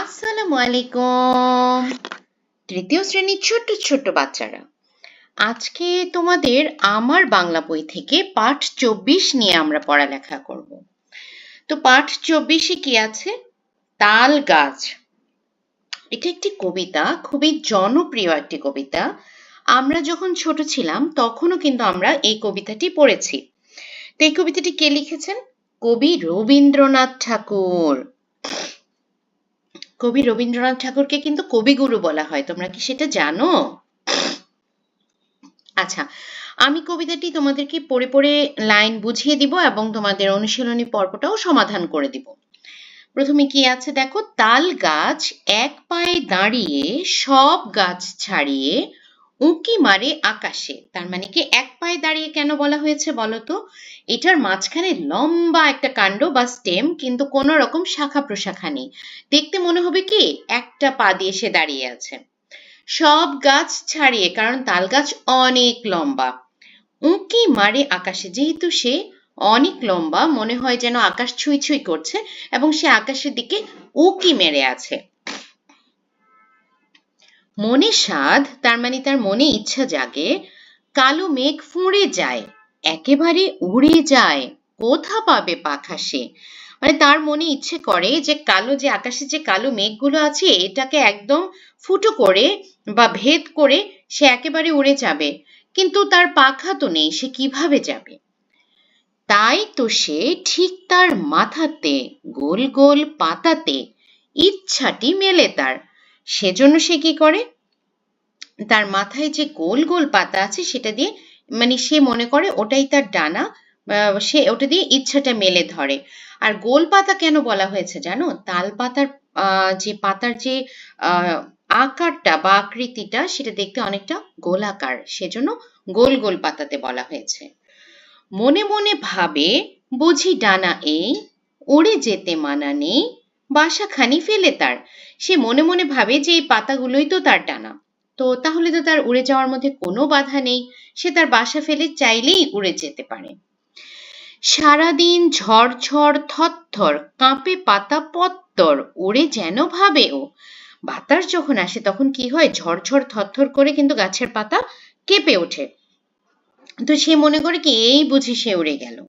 আসসালামু আলাইকুম তৃতীয় শ্রেণির ছোট্ট ছোট্ট বাচ্চারা, আজকে তোমাদের আমার বাংলা বই থেকে পাঠ চব্বিশ নিয়ে আমরা পড়ালেখা করব। তো পাঠ চব্বিশে কি আছে? তাল গাছ। এটা একটি কবিতা, খুবই জনপ্রিয় একটি কবিতা। আমরা যখন ছোট ছিলাম, তখনও কিন্তু আমরা এই কবিতাটি পড়েছি। তো এই কবিতাটি কে লিখেছেন? কবি রবীন্দ্রনাথ ঠাকুর। কবি রবীন্দ্রনাথ ঠাকুরকে কিন্তু কবিগুরু বলা হয়। তোমরা কি সেটা জানো? আচ্ছা আমি কবিতাটি তোমাদেরকে পড়ে পড়ে লাইন বুঝিয়ে দিব এবং তোমাদের অনুশীলনী পর্বটাও সমাধান করে দিব। প্রথমে কি আছে দেখো? তাল গাছ এক পায়ে দাঁড়িয়ে সব গাছ ছাড়িয়ে উঁকি মারে আকাশে। তার মানে কি এক পায়ে দাঁড়িয়ে কেন বলা হয়েছে বলতো? এটার মাঝখানে লম্বা একটা কাণ্ড বা স্টেম, কিন্তু কোনো রকম শাখা প্রশাখা নেই। দেখতে মনে হবে কি, একটা পা দিয়ে সে দাঁড়িয়ে আছে। সব গাছ ছাড়িয়ে, কারণ তাল গাছ অনেক লম্বা। উঁকি মারে আকাশে, যেহেতু সে অনেক লম্বা, মনে হয় যেন আকাশ ছুঁই ছুঁই করছে এবং সে আকাশের দিকে উঁকি মেরে আছে। মনে সাধ তার মানে তার মনে ইচ্ছা জাগে, কালো মেঘ ফুঁড়ে যায়, একেবারে উড়ে যায়, কোথা পাবে পাখা সে? মানে তার মনে ইচ্ছে করে যে কালো যে আকাশে যে কালো মেঘগুলো আছে, এটাকে একদম ফুটো করে বা ভেদ করে সে একেবারে উড়ে যাবে, কিন্তু তার পাখা তো নেই, সে কীভাবে যাবে? তাই তো সে ঠিক তার মাথাতে, গোল গোল পাতাতে, ইচ্ছাটি মেলে তার সেজন্য সে কি করে? তার মাথায় যে গোল গোল পাতা আছে, সেটা দিয়ে মানে সে মনে করে ওটাই তার ডানা সে ওটা দিয়ে ইচ্ছাটা মেলে ধরে। আর গোল পাতা কেন বলা হয়েছে জানো? তাল পাতার যে পাতার যে আকারটা বা আকৃতিটা, সেটা দেখতে অনেকটা গোলাকার। সেজন্য গোল গোল পাতাতে বলা হয়েছে। মনে মনে ভাবে, বুঝি ডানা এই, উড়ে যেতে মানা নেই বাসাখানি ফেলে তার। সে মনে মনে ভাবে যে এই পাতাগুলোই তো তার ডানা তো তাহলে তো তার উড়ে যাওয়ার মধ্যে কোনো বাধা নেই। সে তার বাসা ফেলে চাইলেই উড়ে যেতে পারে। সারাদিন ঝড় থরথর কাঁপে পাতা পত্তর, উড়ে যেন ভাবে ও। বাতাস যখন আসে তখন কি হয়? ঝড় থরথর করে কিন্তু গাছের পাতা কেঁপে ওঠে। তো সে মনে করে কি, এই বুঝি সে উড়ে গেল।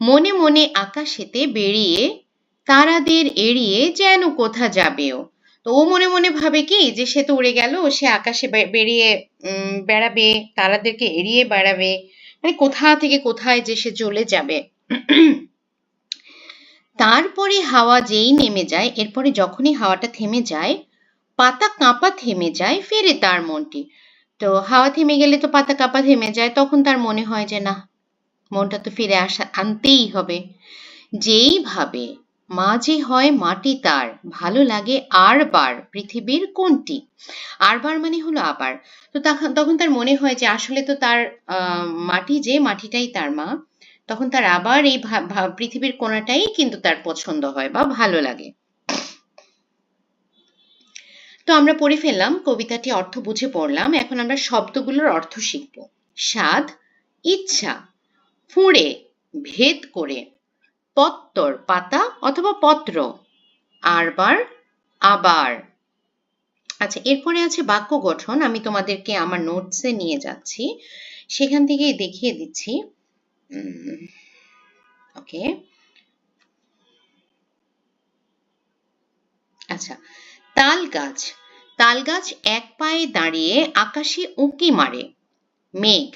মনে মনে আকাশেতে বেরিয়ে তারাদের এড়িয়ে যেন কোথা যাবেও। তো ও মনে মনে ভাবে কি, যে সে তো উড়ে গেল, সে আকাশে বেরিয়ে বেড়াবে, তারাদেরকে এড়িয়ে বেড়াবে মানে কোথা থেকে কোথায় যে সে চলে যাবে। তারপরে হাওয়া যেই নেমে যায়, এরপরে যখনই হাওয়াটা থেমে যায়, পাতা কাঁপা থেমে যায় ফেরে তার মনটি। তো হাওয়া থেমে গেলে তো পাতা কাঁপা থেমে যায়, তখন তার মনে হয় যে না, মনটা তো ফিরে আসা, আনতেই হবে। যেই ভাবে মাঝে হয় মাটি তার, ভালো লাগে আর বার, পৃথিবীর কোনটি? আরবার মানে হলো আবার। তো তখন তার মনে হয় যে আসলে তো তার মাটি যে মাটিটাই তার মা, তখন তার আবার এই পৃথিবীর কোনাটাই কিন্তু তার পছন্দ হয় বা ভালো লাগে। তো আমরা পড়ে ফেললাম, কবিতাটি অর্থ বুঝে পড়লাম, এখন আমরা শব্দগুলোর অর্থ শিখব। স্বাদ, ইচ্ছা, ফুঁড়ে, ভেদ করে। পত্তর, পাতা অথবা পত্র। আরবার, আবার। আচ্ছা এরপরে আছে বাক্য গঠন। আমি তোমাদেরকে আমার নোটসে নিয়ে যাচ্ছি। সেখান থেকে দেখিয়ে দিচ্ছি। ওকে আচ্ছা তাল গাছ। তাল গাছ এক পায়ে দাঁড়িয়ে আকাশে উঁকি মারে। মেঘ।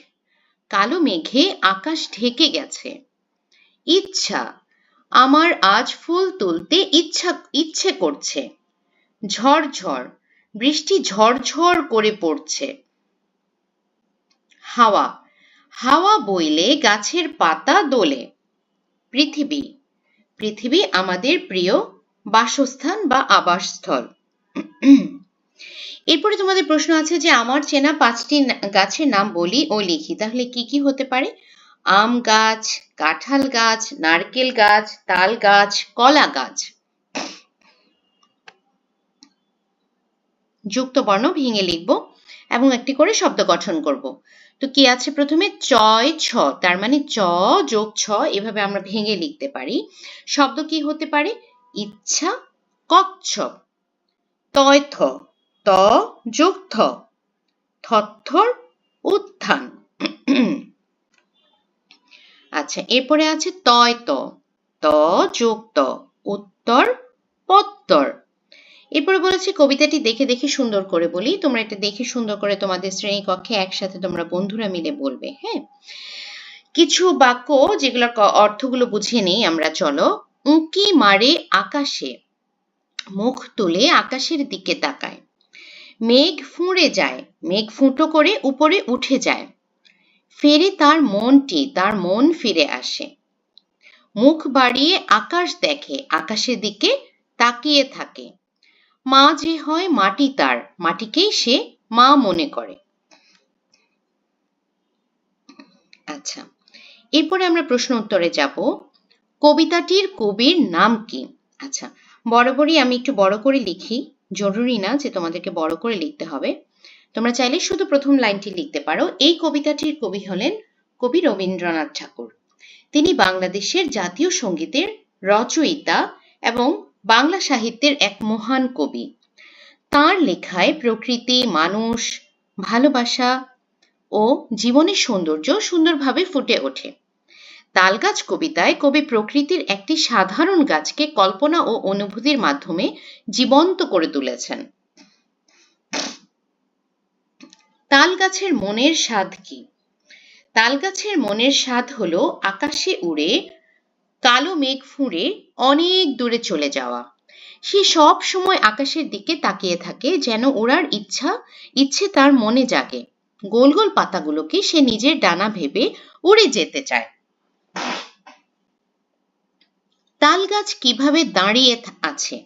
কালো মেঘে আকাশ ঢেকে গেছে। ইচ্ছা। আমার আজ ফুল তুলতে ইচ্ছা, ইচ্ছে করছে। ঝড় বৃষ্টি ঝড় করে পড়ছে। হাওয়া হাওয়া বইলে গাছের পাতা দোলে। পৃথিবী পৃথিবী আমাদের প্রিয় বাসস্থান বা আবাসস্থল। এরপরে তোমাদের প্রশ্ন আছে যে, আমার চেনা পাঁচটি গাছের নাম বলি ও লিখি, তাহলে কি কি হতে পারে? আম গাছ, কাঁঠাল গাছ, নারকেল গাছ, তাল গাছ, কলা গাছ। যুক্ত বর্ণ ভেঙে লিখব এবং একটি করে শব্দ গঠন করব। তো কি আছে প্রথমে? চয় ছ, তার মানে চ যোগ ছ, এভাবে আমরা ভেঙে লিখতে পারি। শব্দ কি হতে পারে? ইচ্ছা, কচ্ছপ। তয় থ, ত যোগ থ থর উত্থান। আচ্ছা এরপরে আছে তয় ত। ত যোগ ত, উত্তর পত্তর। এরপরে বলেছি কবিতাটি দেখে দেখে সুন্দর করে বলি। তোমরা এটা দেখে সুন্দর করে তোমাদের শ্রেণি কক্ষে একসাথে তোমরা বন্ধুরা মিলে বলবে হ্যাঁ? কিছু বাক্য যেগুলোর অর্থগুলো বুঝে নেই আমরা, চলো। উঁকি মারে আকাশে, মুখ তুলে আকাশের দিকে তাকায়। মেঘ ফুঁড়ে যায়, মেঘ ফুঁটো করে উপরে উঠে যায়। ফেরে তার মনটি, তার মন ফিরে আসে। মুখ বাড়িয়ে আকাশ দেখে, আকাশের দিকে তাকিয়ে থাকে। মা যে হয় মাটি তার, মাটিকেই সে মা মনে করে। আচ্ছা এরপরে আমরা প্রশ্ন উত্তরে যাব। কবিতাটির কবির নাম কি? আচ্ছা বরাবরই আমি একটু বড় করে লিখি। জরুরি না যে তোমাদেরকে বড় করে লিখতে হবে। তোমরা চাইলে শুধু প্রথম লাইনটি লিখতে পারো। এই কবিতাটির কবি হলেন কবি রবীন্দ্রনাথ ঠাকুর। তিনি বাংলাদেশের জাতীয় সঙ্গীতের রচয়িতা এবং বাংলা সাহিত্যের এক মহান কবি। তার লেখায় প্রকৃতি, মানুষ, ভালোবাসা ও জীবনের সৌন্দর্য সুন্দরভাবে ফুটে ওঠে। তালগাছ কবিতায় কবি প্রকৃতির একটি সাধারণ গাছকে কল্পনা ও অনুভূতির মাধ্যমে জীবন্ত করে তুলেছেন। তাল গাছের মনের স্বাদ কি? তাল গাছের মনের স্বাদ হলো আকাশে উড়ে, কালো মেঘ ফুঁড়ে, অনেক দূরে চলে যাওয়া। সে সব সময় আকাশের দিকে তাকিয়ে থাকে যেন ওড়ার ইচ্ছা, ইচ্ছে তার মনে জাগে। গোল গোল পাতাগুলোকে সে নিজের ডানা ভেবে উড়ে যেতে চায়। তাল গাছ কীভাবে দাঁড়িয়ে আছে?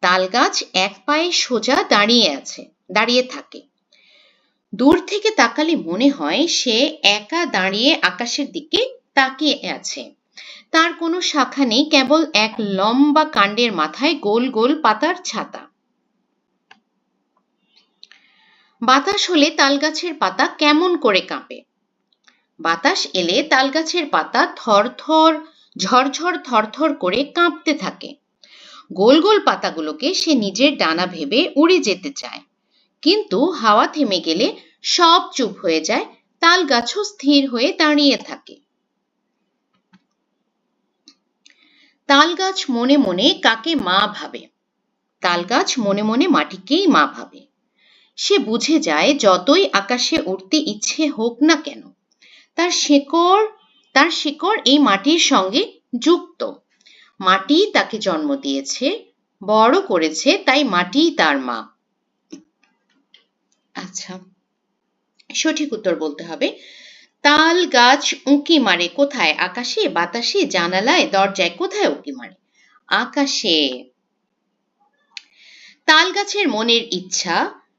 তাল গাছ এক পায়ে সোজা দাঁড়িয়ে আছে, দাঁড়িয়ে থাকে। দূর থেকে তাকালে মনে হয় সে একা দাঁড়িয়ে আকাশের দিকে তাকিয়ে আছে। তার কোনো শাখা নেই, কেবল এক লম্বা কাণ্ডের মাথায় গোল গোল পাতার ছাতা। বাতাস হলে তালগাছের পাতা কেমন করে কাঁপে? বাতাস এলে তালগাছের পাতা থর থর ঝরঝর, থরথর করে কাঁপতে থাকে। গোল গোল পাতাগুলোকে সে নিজের ডানা ভেবে উড়ে যেতে চায়। কিন্তু হাওয়া থেমে গেলে সব চুপ হয়ে যায় তাল গাছও স্থির হয়ে দাঁড়িয়ে থাকে। তাল গাছ মনে মনে কাকে মা ভাবে? তাল গাছ মনে মনে মাটিকেই মা ভাবে। সে বুঝে যায় যতই আকাশে উঠতে ইচ্ছে হোক না কেন, তার শেকড়, তার শিকড় এই মাটির সঙ্গে যুক্ত। মাটি তাকে জন্ম দিয়েছে, বড় করেছে, তাই মাটি তার মা। আচ্ছা সঠিক উত্তর বলতে হবে। তাল গাছ উঁকি মারে কোথায়? আকাশে, বাতাসে, জানালায়, দরজায়, কোথায় উঁকি মারে? আকাশে। তাল গাছের মনের ইচ্ছা,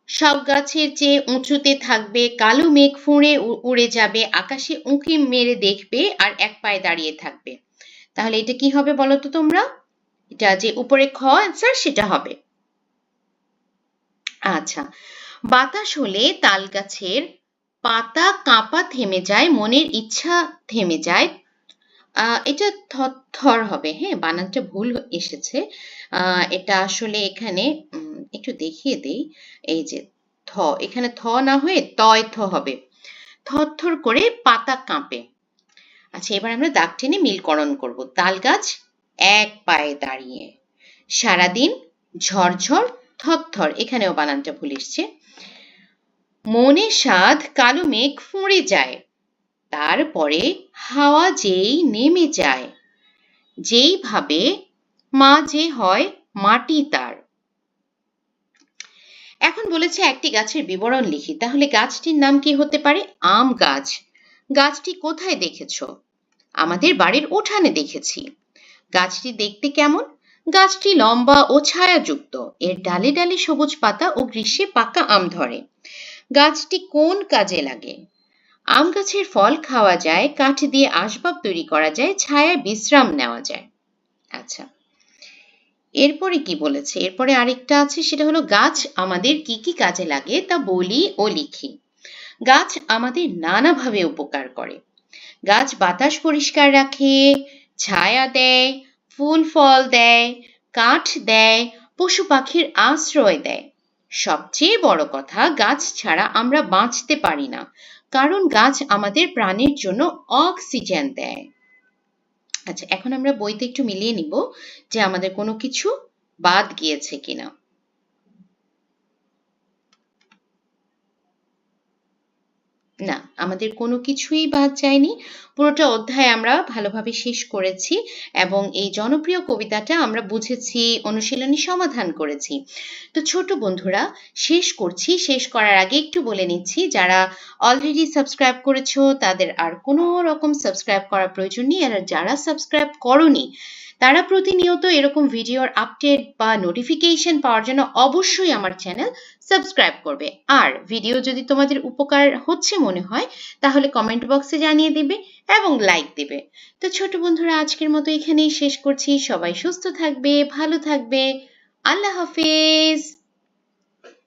সব গাছের চেয়ে উঁচুতে থাকবে, কালো মেঘ ফুঁড়ে উড়ে যাবে, আকাশে উঁকি মেরে দেখবে আর এক পায়ে দাঁড়িয়ে থাকবে। তাহলে এটা কি হবে বলো তো তোমরা? এটা যে উপরে খ অ্যান্সার সেটা হবে। আচ্ছা বাতাস হলে তাল গাছের পাতা কাঁপা থেমে যায়, মনের ইচ্ছা থেমে যায়। এটা থর হবে হ্যাঁ বানানটা ভুল এসেছে। এটা আসলে এখানে একটু দেখিয়ে দেই। এই যে, থ, এখানে থ না হয়ে তয় থ হবে। থর করে পাতা কাঁপে। আচ্ছা এবার আমরা দাগ টেনে মিলকরণ করব। তাল গাছ এক পায়ে দাঁড়িয়ে, সারাদিন ঝরঝর থর। এখানেও বানানটা ভুল এসছে। মনে সাধ কালো মেঘ ফুঁড়ে যায়। তারপরে হাওয়া যেই নেমে যায়, যেই ভাবে মা যে হয় মাটি তার। এখন বলেছে একটি গাছের বিবরণ লিখি। তাহলে গাছটির নাম কি হতে পারে? আম গাছ। গাছটি কোথায় দেখেছ? আমাদের বাড়ির উঠানে দেখেছি। গাছটি দেখতে কেমন? গাছটি লম্বা ও ছায়াযুক্ত। এর ডালে ডালে সবুজ পাতা ও গ্রীষ্মে পাকা আম ধরে। গাছটি কোন কাজে লাগে? আম গাছের ফল খাওয়া যায়, কাঠ দিয়ে আসবাব তৈরি করা যায়, ছায়ায় বিশ্রাম নেওয়া যায়। আচ্ছা এরপরে কি বলেছে? এরপরে আরেকটা আছে, সেটা হলো গাছ আমাদের কি কি কাজে লাগে তা বলি ও লিখি। গাছ আমাদের নানাভাবে উপকার করে। গাছ বাতাস পরিষ্কার রাখে, ছায়া দেয়, ফুল ফল দেয়, কাঠ দেয়, পশু পাখির আশ্রয় দেয়। সবচেয়ে বড় কথা, গাছ ছাড়া আমরা বাঁচতে পারি না। কারণ গাছ আমাদের প্রাণের জন্য অক্সিজেন দেয়। আচ্ছা এখন আমরা বইতে একটু মিলিয়ে নিব যে আমাদের কোনো কিছু বাদ গিয়েছে কিনা। না, আমাদের কোনো কিছুই বাদ যায়নি। পুরোটা অধ্যায় আমরা ভালোভাবে শেষ করেছি এবং এই জনপ্রিয় কবিতাটা আমরা বুঝেছি, অনুশীলনী সমাধান করেছি। তো ছোট বন্ধুরা, শেষ করছি। শেষ করার আগে একটু বলে নিচ্ছি, যারা অলরেডি সাবস্ক্রাইব করেছ, তাদের আর কোনো রকম সাবস্ক্রাইব করার প্রয়োজন নেই। আর যারা সাবস্ক্রাইব করনি তারা প্রতিনিয়ত এরকম ভিডিওর আপডেট বা নোটিফিকেশন পাওয়ার জন্য অবশ্যই আমার চ্যানেল সাবস্ক্রাইব করবে। আর ভিডিও যদি তোমাদের উপকার হচ্ছে মনে হয়, তাহলে কমেন্ট বক্সে জানিয়ে দেবে এবং লাইক দেবে। তো ছোট বন্ধুরা, আজকের মতো এখানেই শেষ করছি। সবাই সুস্থ থাকবে, ভালো থাকবে। আল্লাহ হাফেজ।